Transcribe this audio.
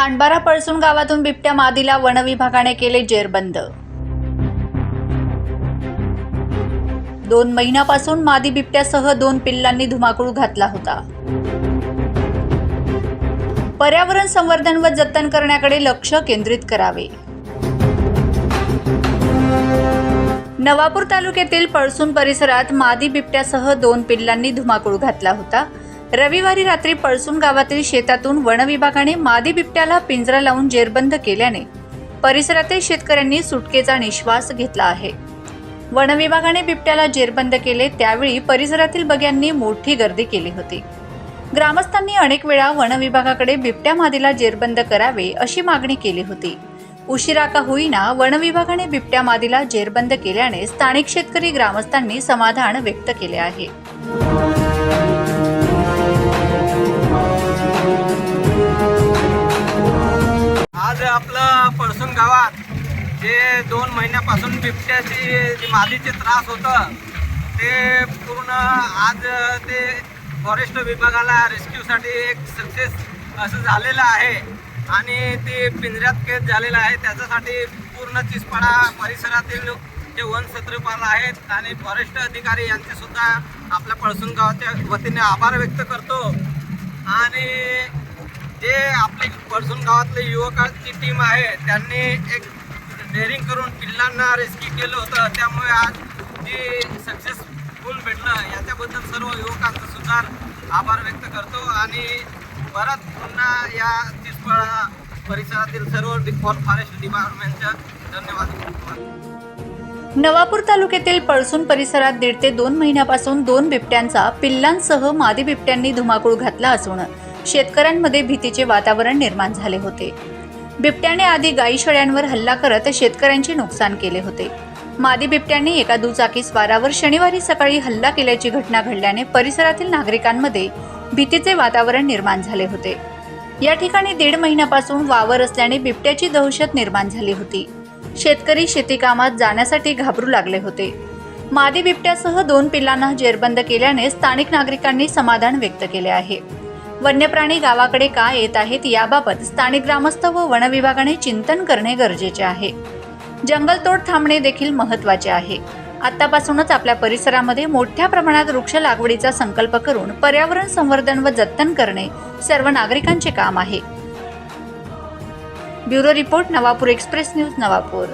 खांडबारा पळसून गावातून बिबट्या मादीला वनविभागाने केले जेरबंद. दोन महिन्यापासून मादी बिबट्यासह दोन पिल्लांनी धुमाकूळ घातला होता. पर्यावरण संवर्धन व जतन करण्याकडे लक्ष केंद्रित करावे. नवापूर तालुक्यातील पळसून परिसरात मादी बिबट्यासह दोन पिल्लांनी धुमाकूळ घातला होता. रविवारी रात्री पळसून गावातील शेतातून वनविभागाने मादी बिबट्याला पिंजरा लावून जेरबंद केल्याने परिसरातील शेतकऱ्यांनी सुटकेचा निश्वास घेतला आहे. वनविभागाने बिबट्याला जेरबंद केले त्यावेळी परिसरातील बग्यांनी मोठी गर्दी केली होती. ग्रामस्थांनी अनेक वेळा वनविभागाकडे बिबट्या मादीला जेरबंद करावे अशी मागणी केली होती. उशिरा का होईना वनविभागाने बिबट्या मादीला जेरबंद केल्याने स्थानिक शेतकरी ग्रामस्थांनी समाधान व्यक्त केले आहे. आपलं पळसून गावात जे दोन महिन्यापासून बिबट्याची जी मादीचे त्रास होतं ते पूर्ण आज ते फॉरेस्ट विभागाला रेस्क्यूसाठी एक सक्सेस असं झालेलं आहे. आणि ते पिंजऱ्यात कैद झालेलं आहे. त्याच्यासाठी पूर्ण चिसपाडा परिसरातील जे वन आहेत आणि फॉरेस्ट अधिकारी यांचेसुद्धा आपल्या पळसून गावाच्या वतीने आभार व्यक्त करतो. आणि जे अडसून गावातले युवकांची टीम आहे. त्यांनी एक डेअरिंग करून पिल्लांना रेस्क्यू केलं होतं. त्यामुळे आज जे सक्सेसफुल भेटलं. याच्याबद्दल सर्व युवकांचा सुद्धा आभार व्यक्त करतो. आणि परत पुन्हा या तिसपळा परिसरातील सर्व फॉरेस्ट डिपार्टमेंटच्या धन्यवाद. नवापूर तालुक्यातील पळसून परिसरात दीड ते दोन महिन्यापासून दोन बिबट्यांचा पिल्लांसह मादी बिबट्यांनी धुमाकूळ घातला असून शेतकऱ्यांमध्ये भीतीचे वातावरण निर्माण झाले होते. बिबट्याने आधी गाई शेळ्यांवर हल्ला करत शेतकऱ्यांचे नुकसान केले होते. मादी बिबट्याने एका दुचाकी स्वारावर शनिवारी सकाळी हल्ला केल्याची घटना घडल्याने परिसरातील नागरिकांमध्ये भीतीचे वातावरण निर्माण झाले होते. या ठिकाणी दीड महिन्यापासून वावर असल्याने बिबट्याची दहशत निर्माण झाली होती. शेतकरी शेतीकामात जाण्यासाठी घाबरू लागले होते. मादी बिबट्यासह दोन पिल्लांना जेरबंद केल्याने स्थानिक नागरिकांनी समाधान व्यक्त केले आहे. वन्यप्राणी गावाकडे का येत आहेत याबाबत स्थानिक ग्रामस्थ व वन विभागाने चिंतन करणे गरजेचे आहे. जंगलतोड थांबणे देखील महत्त्वाचे आहे. आतापासूनच आपल्या परिसरामध्ये मोठ्या प्रमाणात वृक्ष लागवडीचा संकल्प करून पर्यावरण संवर्धन व जतन करणे सर्व नागरिकांचे काम आहे. Bureau report Navapur express news Navapur.